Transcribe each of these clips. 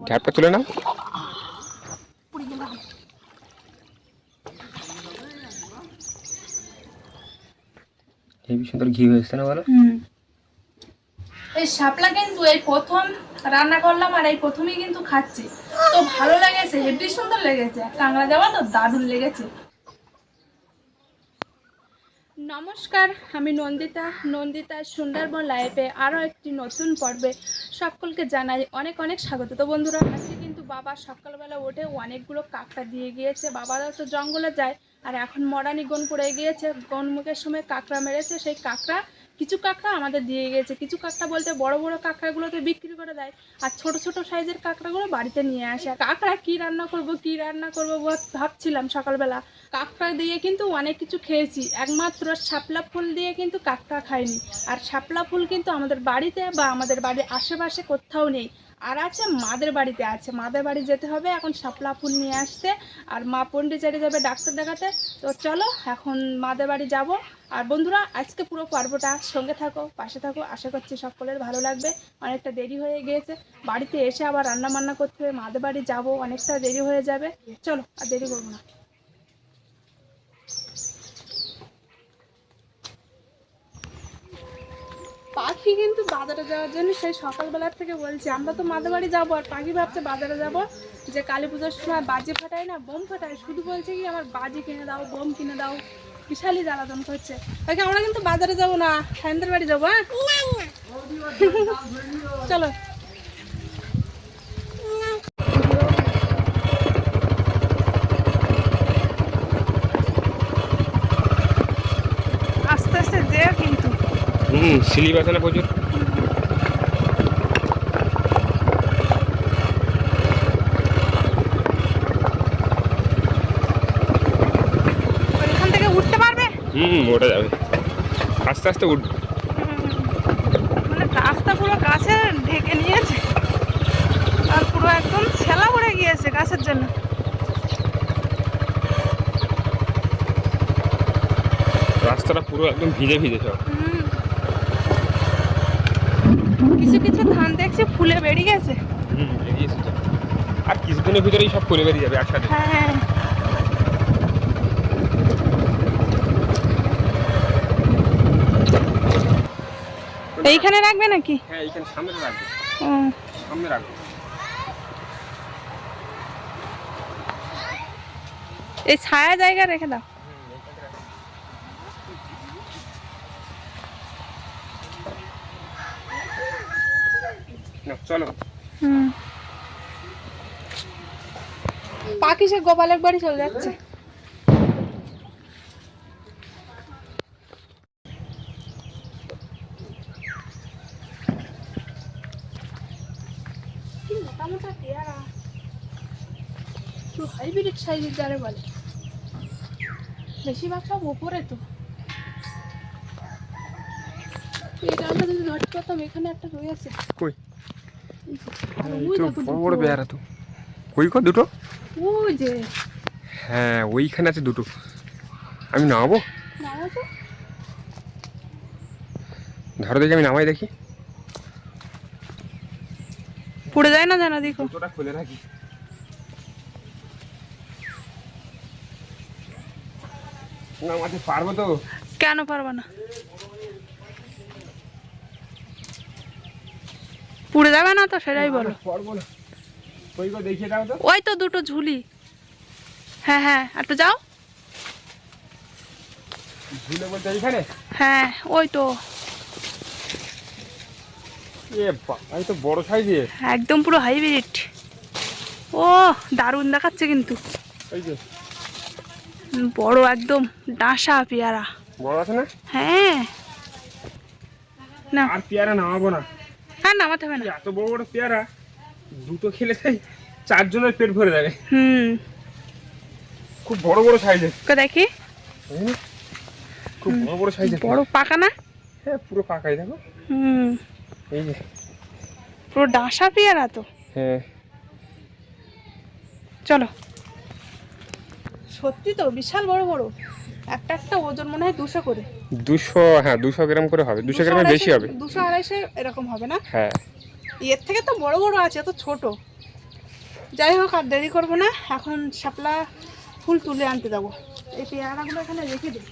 ঝাপটা তুলে নাও। হেবি সুন্দর ঘি হয়েছে না বলো? এই শাপলা কিন্তু এই প্রথম রান্না করলাম আর এই প্রথমেই কিন্তু খাচ্ছি। তো ভালো লেগেছে হেভি সুন্দর লেগেছে। কাঁকড়া দেওয়া তো দারুণ লেগেছে। নমস্কার, আমি নন্দিতা। নন্দিতা সুন্দরবন লাইফে আরও একটি নতুন পর্বে সকলকে জানাই অনেক অনেক স্বাগত। তো বন্ধুরা, আজকে কিন্তু বাবা সকালবেলা উঠে অনেকগুলো কাঁকড়া দিয়ে গিয়েছে। বাবারাও তো জঙ্গলে যায়, আর এখন মরানি গন পড়ে গিয়েছে। গনমুখের সময় কাঁকড়া মেরেছে। সেই কাঁকড়া কিছু কাঁকড়া আমাদের দিয়ে গেছে। কিছু কাঁকড়া বলতে বড় বড় কাঁকড়াগুলো তো বিক্রি করে দেয় আর ছোট ছোট সাইজের কাঁকড়াগুলো বাড়িতে নিয়ে আসে। কাঁকড়া কি রান্না করব, কি রান্না করব ভাবছিলাম সকালবেলা। কাঁকড়া দিয়ে কিন্তু অনেক কিছু খেয়েছি। একমাত্র শাপলা ফুল দিয়ে কিন্তু কাঁকড়া খাইনি। আর শাপলা ফুল কিন্তু আমাদের বাড়িতে বা আমাদের বাড়ির আশেপাশে কোথাও নেই। আর আছে, মাদের বাড়িতে আছে। মাদের বাড়ি যেতে হবে, এখন শাপলা ফুল নিয়ে আসতে। আর মা পন্ডিচারি যাবে ডাক্তার দেখাতে। তো চলো, এখন মাদের বাড়ি যাব। আর বন্ধুরা, আজকে পুরো পর্বটা সঙ্গে থাকো, পাশে থাকো। আশা করছি সকলের ভালো লাগবে। অনেকটা দেরি হয়ে গিয়েছে। বাড়িতে এসে আবার রান্না বান্না করতে হবে। মাদের বাড়ি যাব, অনেকটা দেরি হয়ে যাবে। চলো, আর দেরি করব না। পাখি কিন্তু বাজারে যাওয়ার জন্য সেই সকালবেলার থেকে বলছি আমরা তো মাদের বাড়ি যাব আর পাখি ভাবছে বাজারে যাব। যে কালী পুজোর সময় বাজি ফাটাই না বোম ফাটাই শুধু বলছে কি আমার বাজি কিনে দাও বোম কিনে দাও। বিশালই জ্বালাতন করছে। তাকে আমরা কিন্তু বাজারে যাব না সায়ন্তের বাড়ি যাব হ্যাঁ? চলো আস্তে আস্তে যেও কিন্তু হুম সিলিপ আছে না প্রচুর। এখান থেকে উঠতে পারবে? হুম ওটা যাবে। আস্তে আস্তে উঠ। মানে রাস্তা পুরো গাছে ঢেকে নিয়েছে। আর পুরো একদম ছেলা পড়ে গিয়েছে গাছের জন্য। রাস্তাটা পুরো একদম ভিজে ভিজে সব হুম। কিছু কিছু ধান দেখছি ফুলে বেরিয়ে গেছে। হুম বেরিয়ে এসেছে। আর কিছুদিনের ভিতরেই সব করে বেরিয়ে যাবে একসাথে। হ্যাঁ। এইখানে রাখবে নাকি? হ্যাঁ এইখানে সামনে রাখবে। সামনে রাখবে। এই ছায়া জায়গা রেখে দাও। চলো। পাখি সে গোপালের বাড়ি চলে যাচ্ছে। হাইব্রিড সাইজের যারে বলে। বেশিরভাগ সব ওপরে তো। এই ডালটা যদি ধরতে পারতাম এখানে একটা রয়েছে। কই আর এই ওই তো দেখো বড় বড় তো। কই কর দুটো। ওই যে। হ্যাঁ ওইখানে আছে দুটো। আমি নামাবো? ধরো দেখি আমি নামাই দেখি। পড়ে যায় না জানা দেখো। দুটোটা খুলে রাখি। নামাতে পারব তো? কেন পারবা না? পুড়ে যাবে না তো সেটাই বলো। ওই তো দুটো ঝুলি। হ্যাঁ হ্যাঁ একটু যাও। হ্যাঁ ওই তো। তো বড় একদম পুরো হাইব্রিড ও দারুণ দেখাচ্ছে কিন্তু। বড় একদম ডাঁসা পেয়ারা। বড় আছে না? হ্যাঁ। না। আর পেয়ারা নামাবো না। হ্যাঁ নামাতে হবে না। এত বড় বড় পেয়ারা দুটো খেলে তাই চারজনের পেট ভরে যাবে। হুম। খুব বড় বড় সাইজের। কো দেখি? খুব বড় বড় সাইজের। বড় পাকা না? হ্যাঁ পুরো পাকাই দেখো হুম। এই যে। পুরো ডাঁসা পেয়ারা তো। হ্যাঁ। চলো। সত্যি তো বিশাল বড় বড়। একটা একটা ওজন মনে হয় দুশো করে। দুশো হ্যাঁ দুশো গ্রাম করে হবে। দুশো গ্রামের বেশি হবে। দুশো আড়াইশো এরকম হবে না? হ্যাঁ। এর থেকে তো বড় বড় আছে এত ছোট। যাই হোক আর দেরি করব না। এখন শাপলা ফুল তুলে আনতে যাব। এই পেয়ারাগুলো এখানে রেখে দিই।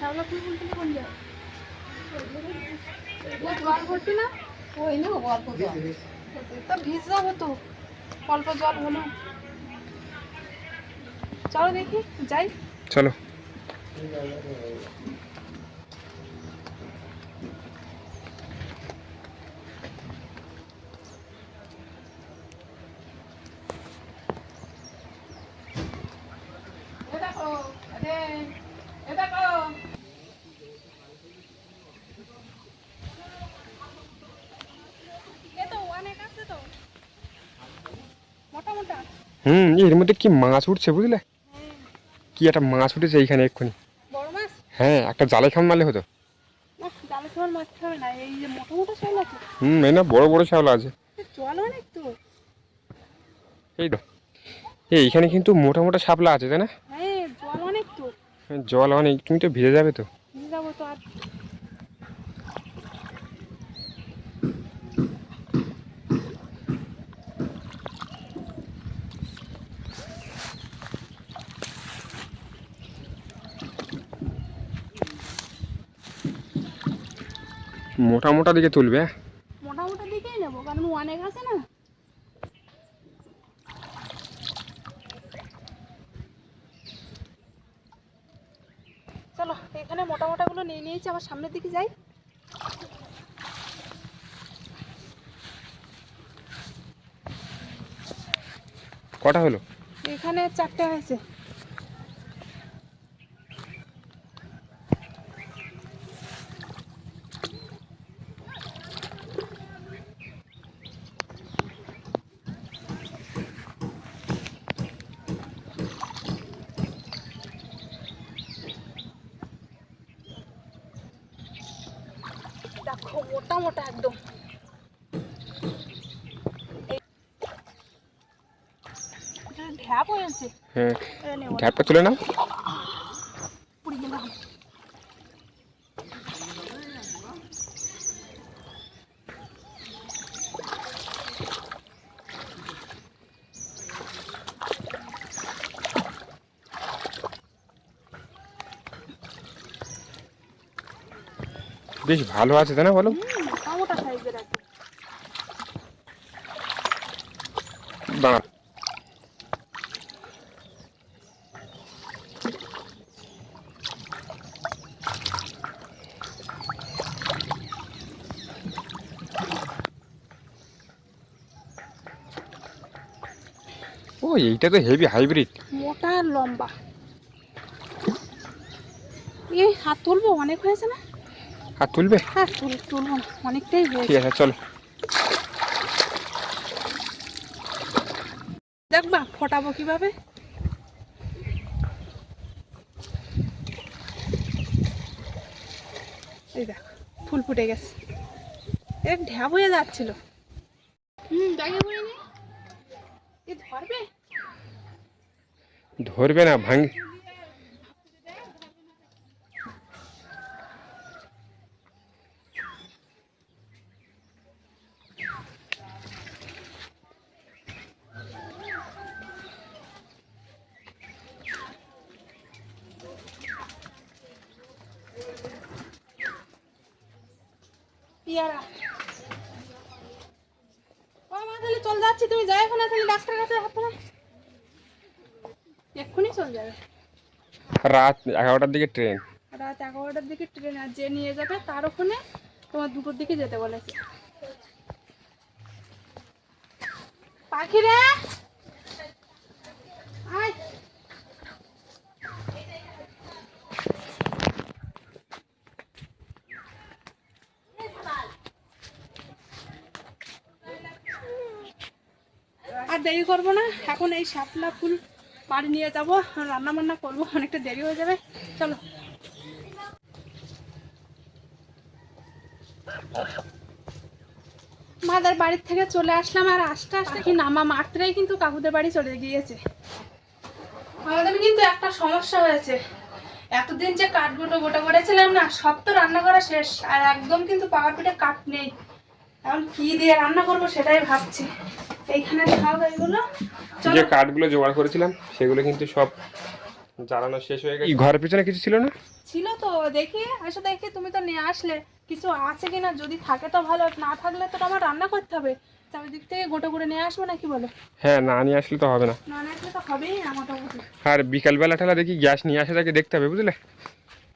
শাপলা ফুল তুলতে কোন যায় জল ভর্তি না? ওই না অল্প তো ভিজ যাব তো। অল্প জল হলো। চলো দেখি যাই। চলো এ দেখো আরে এ দেখো এ তো অনেক আছে তো মোটা মোটা হুম এর মধ্যে কি মাছ উঠছে বুঝলে? কি একটা মাছ উঠেছে এইখানে এক্ষুনি। হ্যাঁ একটা জালে খাম মারলে হতো। হুম এই না বড় বড় শ্যাওলা আছে। এই তো। এই এইখানে কিন্তু মোটা মোটা শাপলা আছে তাই না? হ্যাঁ জল অনেক তুমি তো ভিজে যাবে তো। নিয়ে যাব তো আর। মোটা মোটা দিকে তুলবে হ্যাঁ? মোটা মোটা দিকেই নেব কারণ অনেক আছে না। চলো এখানে মোটা মোটাগুলো নিয়ে নিয়েছি আবার সামনের দিকে যাই। কটা হলো? এখানে চারটে হয়েছে। দেখো মোটা মোটা একদম। ঢ্যাপ হয়েছে হ্যাঁ। ঢ্যাপটা তুলে নাও পুড়ি গেলাম বেশ ভালো আছে তাই না বলো? দাঁড়া ও এইটা তো হেভি হাইব্রিড মোটা লম্বা। এই হাত তুলবো অনেক হয়েছে না? আর তুলবে? হ্যাঁ তুল তুলবো। না অনেকটাই ঠিক হয়েছে আছে চলো। দেখবা ফোটাবো কীভাবে? এই দেখ ফুল ফুটে গেছে। এক ঢ্যাব হয়ে যাচ্ছিল। হুম এ ধরবে? ধরবে না ভাঙ কাছে এক্ষুনি চলে যাবে। রাত এগারোটার দিকে ট্রেন। রাত এগারোটার দিকে ট্রেন আর যে নিয়ে যাবে তার ওখানে তোমার দুটোর দিকে যেতে বলেছে। পাখিরা! আয় আর দেরি করব না। এখন এই শাপলা ফুল বাড়ি নিয়ে যাব। রান্না বান্না করব, অনেকটা দেরি হয়ে যাবে। চলো। মাদার বাড়ির থেকে চলে আসলাম আর আস্তে আস্তে কি নামা মাত্রাই কিন্তু কাকুদের বাড়ি চলে গিয়েছে। আমাদের কিন্তু একটা সমস্যা হয়েছে। এতদিন যে কাঠগুলো গোটা করেছিলাম না, সব তো রান্না করা শেষ। আর একদম কিন্তু পাকা পিঠে কাঠ নেই। এখন কি দিয়ে রান্না করব সেটাই ভাবছি। এইখানে সব এগুলো যে কাঠগুলো জোগাড় করেছিলাম সেগুলো কিন্তু সব জ্বালানো শেষ হয়ে গেছে। ঘরের পিছনে কিছু ছিল না? ছিল তো দেখি এসে দেখি তুমি তো নিয়ে আসলে। কিছু আছে কিনা? যদি থাকে তো ভালো না থাকলে তো আমার রান্না করতে হবে। চারিদিক থেকে গোটা করে নিয়ে আসব নাকি বলো? হ্যাঁ না নিয়ে আসলে তো হবে না। না নিয়ে আসলে তো হবেই না মোটামুটি। আর বিকালবেলা ঠেলা দেখি গ্যাস নিয়ে আসে তাকে দেখতে হবে বুঝলে?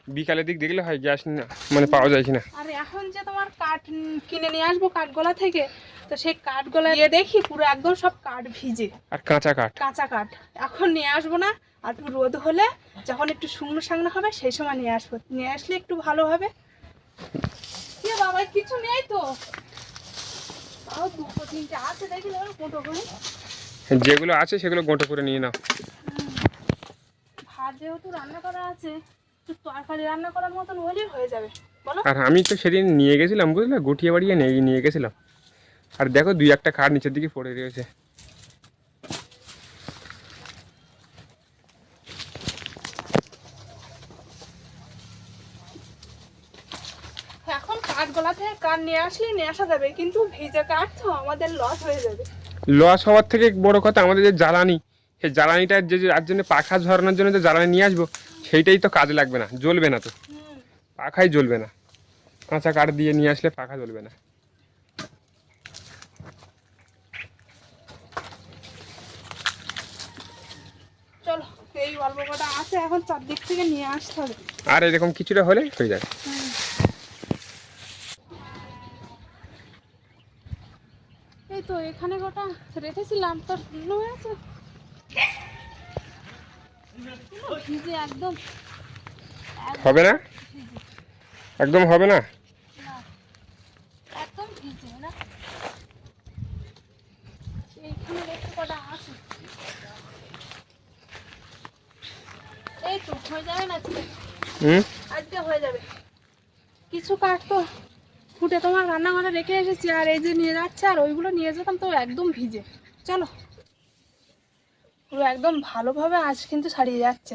বিকালের দিক দেখলে হয় গ্যাস না মানে পাওয়া যায় কিনা। আর এখন যে তোমার কাঠ কিনে নিয়ে আসব কাঠগোলা থেকে তো সেই কাঠগোলা দিয়ে দেখি পুরো একদম সব কাঠ ভিজে। আর কাঁচা কাঠ। কাঁচা কাঠ। এখন নিয়ে আসব না আর একটু রোদ হলে যখন একটু শুকনো সাংনো হবে সেই সময় নিয়ে আসব। নিয়ে আসলে একটু ভালো হবে। কি বাবা কিছু নেই তো। দুটো তিনটে আছে দেখি মোটো করে। যেগুলো আছে সেগুলো গোটো করে নিয়ে নাও। ভাত যেহেতু রান্না করা আছে। তরকারি রান্না করার মতন হলেই হয়ে যাবে। বলো। আর আমি তো সেদিন নিয়ে গেছিলাম বুঝলে? গুটিয়ে বাড়িয়ে নিয়ে নিয়ে গেছিলাম। আর দেখো দুই একটা কাঠ নিচের দিকে পড়ে রয়েছে। এখন থেকে কাঠ নিয়ে আসলে নিয়ে আসা যাবে কিন্তু ভিজে কাঠ তো আমাদের লস হয়ে যাবে। লস হওয়ার থেকে বড় কথা আমাদের যে জ্বালানি সেই জ্বালানিটা যে যে যার জন্য পাখা ঝরানোর জন্য যে জ্বালানি নিয়ে আসব সেইটাই তো কাজে লাগবে না জ্বলবে না তো। পাখাই জ্বলবে না। কাঁচা কাঠ দিয়ে নিয়ে আসলে পাখা জ্বলবে না। চলো এই অল্প কটা আছে এখন চারদিক থেকে নিয়ে আসতে হবে। আর এরকম কিছুটা হলে হয়ে যাবে। এই তো এখানে কটা রেখেছিলাম তো শূন্য হয়েছে হবে না? একদম হবে না? হয়ে হয়ে কিছু কাঠ তো ফুটে তোমার রান্নাঘরে রেখে এসেছি আর এই যে নিয়ে যাচ্ছে আর ওইগুলো নিয়ে যেতাম তো একদম ভিজে। চলো। পুরো একদম ভালোভাবে আজ কিন্তু ছাড়িয়ে যাচ্ছে।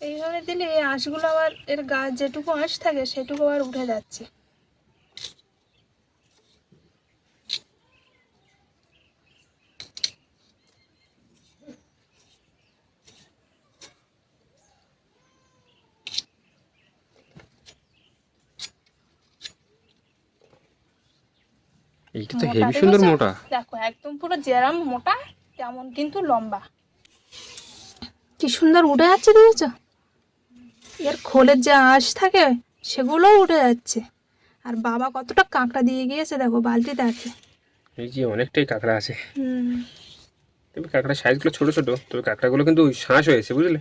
এইভাবে দিলে এই আঁশগুলো আবার, এর গাছ যেটুকু আঁশ থাকে সেটুকু আবার উঠে যাচ্ছে। এইটা তো হেভি সুন্দর মোটা। দেখো একদম পুরো যেরম মোটা তেমন কিন্তু লম্বা। কি সুন্দর উঠে যাচ্ছে দেখেছ? এর খোলের যে আঁশ থাকে সেগুলোও উঠে যাচ্ছে। আর বাবা কতটা কাঁকড়া দিয়ে গিয়েছে দেখো বালতিতে আছে এই যে অনেকটাই কাঁকড়া আছে। হুম। তবে কাঁকড়ার সাইজগুলো ছোট ছোট তবে কাঁকড়াগুলো কিন্তু শাঁস হয়েছে বুঝলে?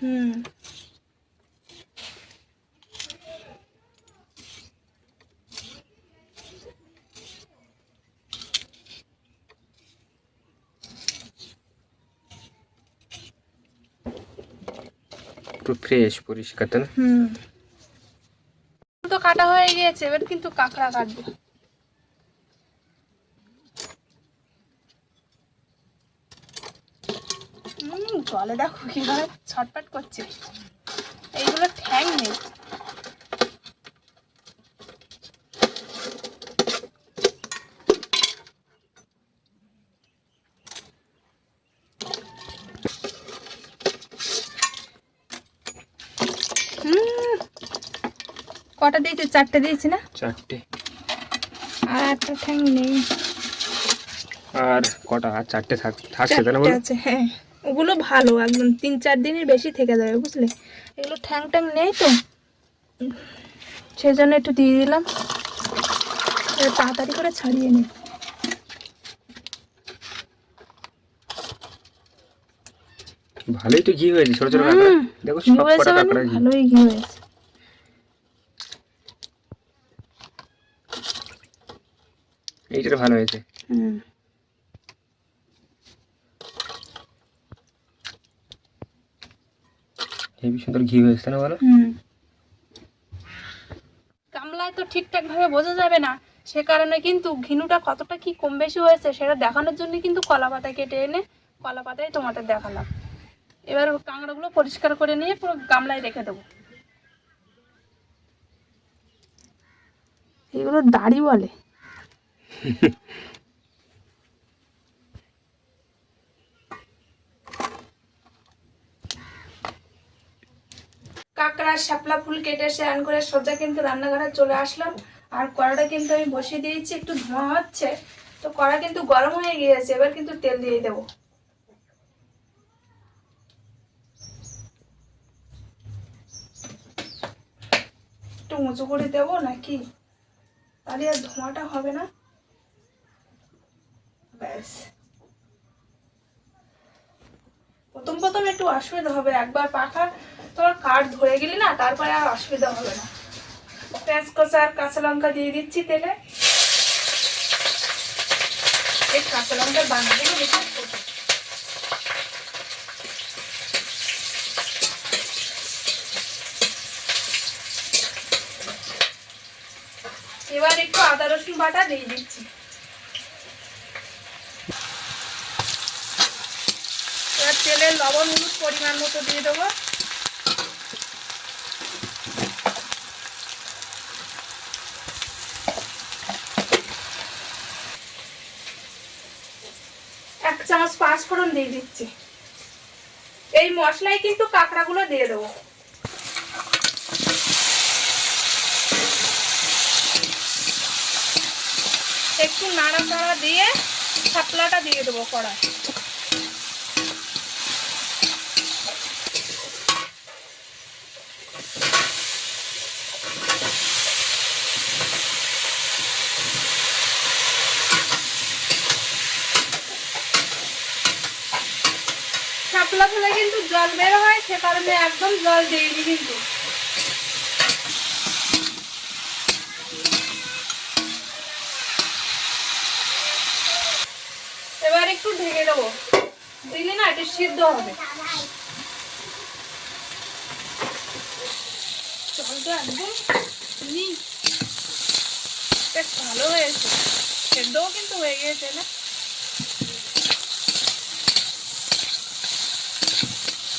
পুরো ফ্রেশ পরিষ্কার, তাই না? তো কাটা হয়ে গিয়েছে, এবার কিন্তু কাঁকড়া কাটবো। জলে দেখো কীভাবে ছটপট করছে। এইগুলো ঠ্যাং নেই হুম কটা দিয়েছি? চারটে দিয়েছি না? চারটে। আর একটা ঠ্যাং নেই। আর কটা? আর চারটে থাকছে চারটে বলো? আছে হ্যাঁ। ওগুলো ভালো একদম তিন চার দিনের বেশি থেকে যাবে বুঝলে? এগুলো ঠ্যাং ট্যাং নেই তো? উম, সেই জন্য একটু দিয়ে দিলাম। তাড়াতাড়ি করে ছাড়িয়ে নিই ভালোই তো ঘি হয়েছে ছোট ছোট কাঁকড়া। দেখো সব কটা মানে কাঁকড়া ঘি। ভালোই ঘি হয়েছে। এইটা ভালো হয়েছে। হুম। হেভি সুন্দর ঘি হয়েছে না বলো? গামলায় তো ঠিকঠাক ভাবে বোঝা যাবে না। সে কারণে কিন্তু ঘিনুটা কতটা কি কম বেশি হয়েছে সেটা দেখানোর জন্য কিন্তু কলা পাতা কেটে এনে কলা পাতায় তোমাদের দেখালাম। এবার কাঁকড়াগুলো পরিষ্কার করে নিয়ে পুরো গামলায় রেখে দেবো। এগুলো দাড়ি বলে। কাঁকড়া শাপলা ফুল কেটে স্নান করে সোজা কিন্তু রান্নাঘরে চলে আসলাম। আর কড়াটা কিন্তু আমি বসিয়ে দিয়েছি, একটু ধোঁয়া হচ্ছে। তো কড়া কিন্তু গরম হয়ে গিয়েছে, এবার কিন্তু তেল দিয়ে দেবো। একটু উঁচু করে দেবো নাকি? তাহলে আর ধোঁয়াটা হবে না। ব্যাস। প্রথম প্রথম একটু অসুবিধা হবে, একবার পাখা তোমার কাঠ ধরে গেলি না, তারপরে আর অসুবিধা হবে না। পেঁয়াজ কষা আর কাঁচা লঙ্কা দিয়ে দিচ্ছি তেলে। এই কাঁচা লঙ্কার বেশি ছোট। এবার একটু আদা রসুন বাটা দিয়ে দিচ্ছি এবার তেলে লবণ হলুদ পরিমাণ মতো দিয়ে দেবো। এক চামচ পাঁচ ফোড়ন দিয়ে দিচ্ছি। এই মশলায় কিন্তু কাঁকড়াগুলো দিয়ে দেবো। একটু নাড়া নাড়া দিয়ে শাপলাটা দিয়ে দেবো কড়ায় শাপলা ফুলে কিন্তু জল বের হয়, সে কারণে একদম জল দিইনি কিন্তু। এবার একটু ঢেকে দেবো। দিলে না এটা সিদ্ধ হবে। ভালো হয়েছে। সেদ্ধও কিন্তু হয়ে গিয়েছে না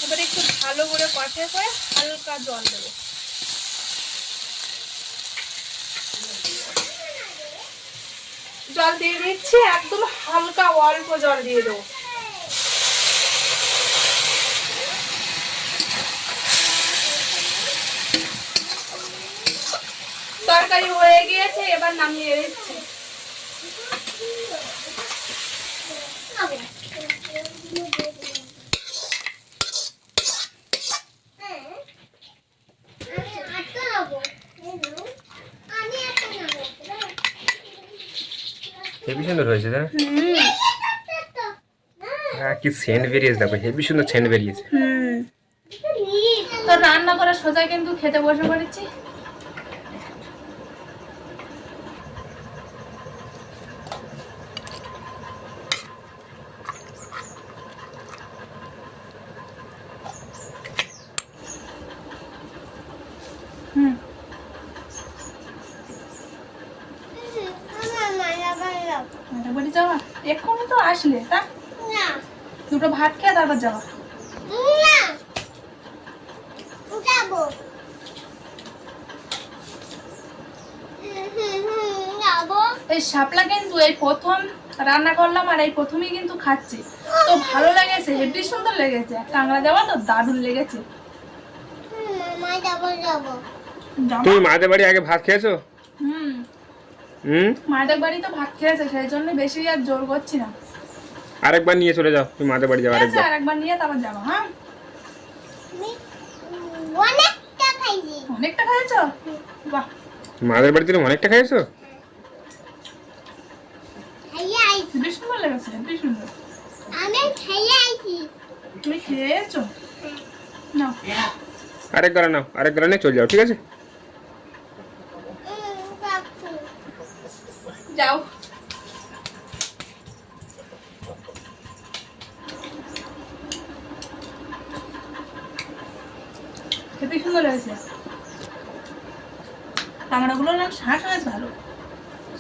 এবার একটু ভালো করে কষে করে হালকা জল দেবো। জল দিয়ে দিচ্ছি, একদম হালকা অল্প জল দিয়ে দেবো। তরকারি হয়ে গিয়েছে, এবার নামিয়ে দিচ্ছি হেভি সুন্দর হয়েছে তাই না? হ্যাঁ কি সেন্ট বেরিয়েছে দেখো হেভি সুন্দর সেন্ট বেরিয়েছে। তো রান্না করা সোজা কিন্তু খেতে বসে পড়েছি হুম মায়ের বাড়ি যাওয়া এক্ষুনি তো আসলে তা দুটো তারপর যাওয়া এই শাপলা কিন্তু এই প্রথম রান্না করলাম আর এই প্রথমেই কিন্তু খাচ্ছি। তো ভালো লেগেছে হেভি সুন্দর লেগেছে। কাঁকড়া দেওয়া তো দারুণ লেগেছে। যাব? তুমি মাদের বাড়ি আগে ভাত খেয়েছো? হুম। হুম? মায়ের বাড়ি তো ভাত খেয়েছে সেই জন্য বেশি আর জোর করছি না। আরেকবার নিয়ে চলে যাও তুমি মাদের বাড়ি যাও আরেকবার। আরেকবার নিয়ে তারপর যাব হ্যাঁ? অনেকটা খাইছি। অনেকটা খাইছো? বাহ। মাদের বাড়িতে অনেকটা খেয়েছো খাইয়ে আইছি। হেভি সুন্দর লেগেছে হেভি সুন্দর। আমি খাইয়ে আইছি। তুমি খেয়েছো? না আরেকবার নাও আরেকবার নিয়ে চলে যাও ঠিক আছে উম, কাকু। যাও হেভি সুন্দর হয়েছে কাঁকড়াগুলো না শ্বাস হয়েছে ভালো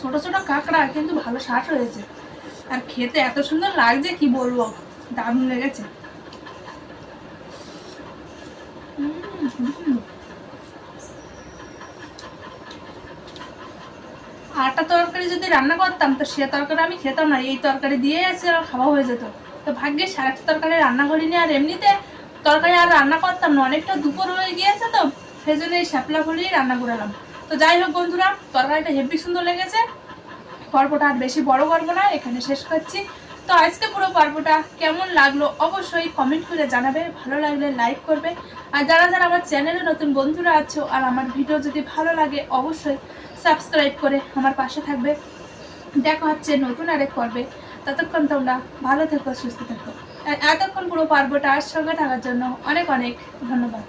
ছোট ছোট কাঁকড়া কিন্তু ভালো স্বাদ হয়েছে। আর খেতে এত সুন্দর লাগছে, কি বলব? দারুণ লেগেছে। আটা তরকারি যদি রান্না করতাম, তো সে তরকারি আমি খেতাম না। এই তরকারি দিয়ে আছে আর খাওয়া হয়ে যেত। তো ভাগ্যে সারা তরকারি রান্না করিনি, আর এমনিতে তরকারি আর রান্না করতাম না। অনেকটা দুপুর হয়ে গিয়েছে তো, সেই জন্য এই শ্যাপলা ফুলেই রান্না করালাম। তো যাই হোক বন্ধুরা, তরকারিটা হেভি সুন্দর লেগেছে। পর্বটা আর বেশি বড় করব না, এখানে শেষ করছি। তো আজকে পুরো পর্বটা কেমন লাগল অবশ্যই কমেন্ট করে জানাবে, ভালো লাগলে লাইক করবে। আর যারা যারা আমার চ্যানেলে নতুন বন্ধুরা আছো আর আমার ভিডিও যদি ভালো লাগে, অবশ্যই সাবস্ক্রাইব করে আমার পাশে থাকবে। দেখা হচ্ছে নতুন আরেক পর্বে। ততক্ষণ তোমরা ভালো থেকো, সুস্থ থেকো। এতক্ষণ পুরো পর্বটা সঙ্গে থাকার জন্য অনেক অনেক ধন্যবাদ।